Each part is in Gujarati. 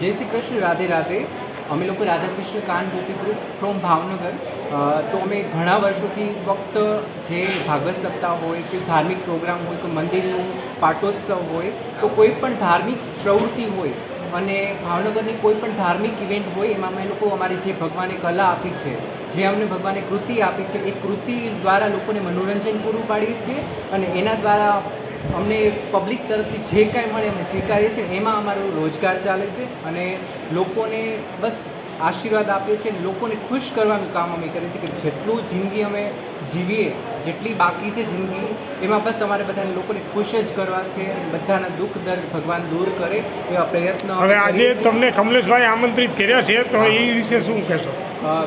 જય શ્રી કૃષ્ણ, રાધે રાધે. અમે લોકો રાધાકૃષ્ણ કાન ગોપી ગ્રુપ ફ્રોમ ભાવનગર તો અમે ઘણા વર્ષોથી ફક્ત જે ભાગવત સપ્તાહ હોય કે ધાર્મિક પ્રોગ્રામ હોય કે મંદિરનું પાટોત્સવ હોય, તો કોઈ પણ ધાર્મિક પ્રવૃત્તિ હોય અને ભાવનગરની કોઈ પણ ધાર્મિક ઇવેન્ટ હોય, એમાં અમે લોકો અમારી જે ભગવાને કલા આપી છે, જે અમને ભગવાને કૃતિ આપી છે, એ કૃતિ દ્વારા લોકોને મનોરંજન પૂરું પાડીએ છીએ અને એના દ્વારા અમને પબ્લિક તરફથી જે કાંઈ મળે અમે સ્વીકારીએ છીએ એમાં અમારો રોજગાર ચાલે છે અને લોકોને બસ આશીર્વાદ આપીએ છીએ અને લોકોને ખુશ કરવાનું કામ અમે કરીએ છીએ કે જેટલું જિંદગી અમે જીવીએ જેટલી બાકી છે જિંદગી એમાં બસ અમારે બધાને લોકોને ખુશ જ કરવા છે બધાના દુઃખ દર્દ ભગવાન દૂર કરે એવા પ્રયત્નો હવે આજે તમને કમલેશભાઈ આમંત્રિત કર્યા છે તો એ વિશે શું કહેશો?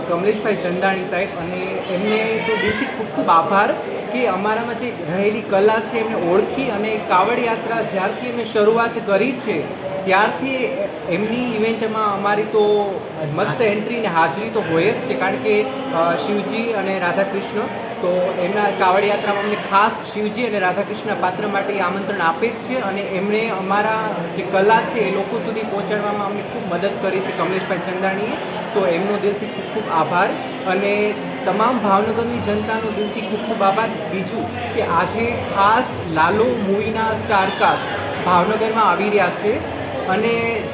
કમલેશભાઈ ચંદાણી સાહેબ અને એમને તો દિલથી ખૂબ ખૂબ આભાર. કે અમારામાં જે રહેલી કલા છે એમને ઓળખી અને કાવડ યાત્રા જ્યારથી એમણે શરૂઆત કરી છે, ત્યારથી એમની ઇવેન્ટમાં અમારી તો મસ્ત એન્ટ્રી ને હાજરી તો હોય જ છે, કારણ કે શિવજી અને રાધાકૃષ્ણ, તો એમના કાવડ યાત્રામાં અમને ખાસ શિવજી અને રાધાકૃષ્ણના પાત્ર માટે આમંત્રણ આપે જ છે અને એમણે અમારા જે કલા છે એ લોકો સુધી પહોંચાડવામાં અમને ખૂબ મદદ કરી છે, કમલેશભાઈ ચંદાણીએ, તો એમનો દિલથી ખૂબ ખૂબ આભાર અને તમામ ભાવનગરની જનતાનો દિલથી ખૂબ ખૂબ આભાર. બીજું કે આજે ખાસ લાલો મૂવીના સ્ટારકાસ્ટ ભાવનગરમાં આવી રહ્યા છે અને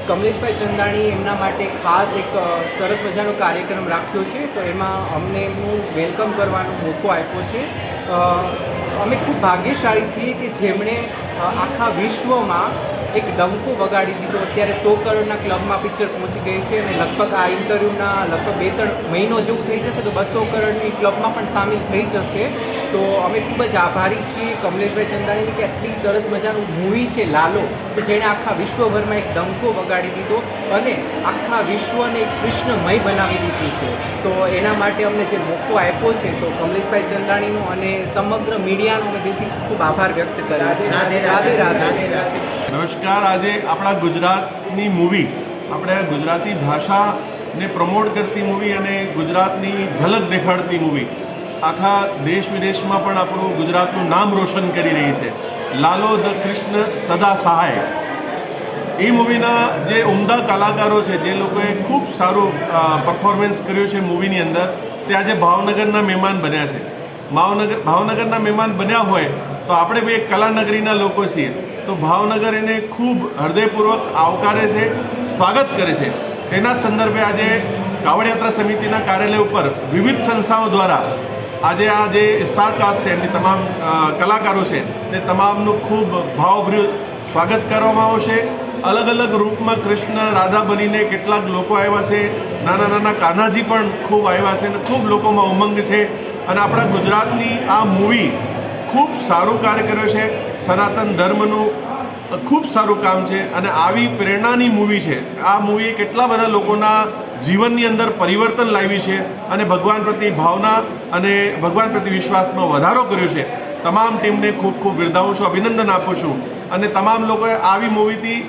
કમલેશભાઈ ચંદાણી એમના માટે ખાસ એક સરસ મજાનો કાર્યક્રમ રાખ્યો છે. તો એમાં અમને એમનું વેલકમ કરવાનો મોકો આપ્યો છે. અમે ખૂબ ભાગ્યશાળી છીએ કે જેમણે આખા વિશ્વમાં એક ડંકો વગાડી દીધો. અત્યારે સો કરોડના ક્લબમાં પિક્ચર પહોંચી ગઈ છે અને લગભગ આ ઇન્ટરવ્યૂના લગભગ બે ત્રણ મહિનો જેવું થઈ જશે તો બસો કરોડની ક્લબમાં પણ સામેલ થઈ જશે. તો અમે ખૂબ જ આભારી છીએ કમલેશભાઈ ચંદાણીની કે આટલી સરસ મજાનું મૂવી છે લાલો કે જેણે આખા વિશ્વભરમાં એક ડંકો વગાડી દીધો અને આખા વિશ્વને એક કૃષ્ણમય બનાવી દીધું છે. તો એના માટે અમને જે મોકો આપ્યો છે તો કમલેશભાઈ ચંદાણીનો અને સમગ્ર મીડિયાનો અમે દિલથી ખૂબ આભાર વ્યક્ત કર્યો છે રાધે રાધે. નમસ્કાર. આજે આપણા ગુજરાતની મૂવી આપણે ગુજરાતી ભાષાને પ્રમોટ કરતી મૂવી અને ગુજરાતની ઝલક દેખાડતી મૂવી આખા દેશ વિદેશમાં પણ આપણું ગુજરાતનું નામ રોશન કરી રહી છે. લાલો ધ કૃષ્ણ સદા સહાય. એ મૂવીના જે ઉમદા કલાકારો છે, જે લોકોએ ખૂબ સારું પરફોર્મન્સ કર્યું છે મૂવીની અંદર, તે આજે ભાવનગરના મહેમાન બન્યા છે. ભાવનગર, ભાવનગરના મહેમાન બન્યા હોય તો આપણે બી એક કલાનગરીના લોકો છીએ. તો ભાવનગર એને ખૂબ હૃદયપૂર્વક આવકારે છે, સ્વાગત કરે છે. તેના સંદર્ભે આજે કાવડ યાત્રા સમિતિના કાર્યાલય ઉપર વિવિધ સંસ્થાઓ દ્વારા આજે આ જે સ્ટારકાસ્ટ છે, એમની તમામ કલાકારો છે, તે તમામનું ખૂબ ભાવભર્યું સ્વાગત કરવામાં આવશે અલગ અલગ રૂપમાં કૃષ્ણ, રાધા બનીને કેટલાક લોકો આવ્યા છે, નાના નાના કાન્હાજી પણ ખૂબ આવ્યા છે અને ખૂબ લોકોમાં ઉમંગ છે. અને આપણા ગુજરાતની આ મૂવી ખૂબ સારું કાર્ય કર્યો છે. સનાતન ધર્મનું ખૂબ સારું કામ છે અને આવી પ્રેરણાની મૂવી છે. આ મૂવી કેટલા બધા લોકોના જીવનની અંદર પરિવર્તન લાવી છે અને ભગવાન પ્રત્યે ભાવના અને ભગવાન પ્રત્યે વિશ્વાસમાં વધારો કર્યો છે. તમામ ટીમને ખૂબ ખૂબ બિરદાવું છું, અભિનંદન આપું છું. અને તમામ લોકોએ આવી મૂવીથી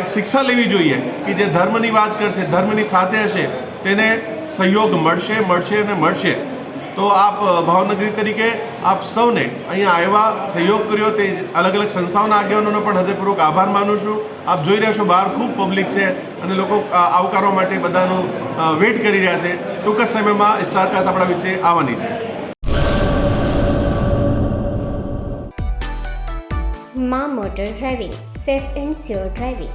એક શિક્ષા લેવી જોઈએ કે જે ધર્મની વાત કરશે, ધર્મની સાથે હશે, તેને સહયોગ મળશે મળશે અને મળશે. તો આપ ભાવનગરી તરીકે આપ સૌને અહીંયા આવ્યા, સહયોગ કર્યો તે અલગ અલગ સંસ્થાઓના આગેવાનોનો પણ હૃદયપૂર્વક આભાર માનું છું. આપ જોઈ રહ્યા છો બહાર ખૂબ પબ્લિક છે અને લોકો આવકારવા માટે બધાનું વેઇટ કરી રહ્યા છે. ટૂંક જ સમયમાં સ્ટારકાસ્ટ આપણા વચ્ચે આવવાની છે. મા motor driving, safe and sure driving.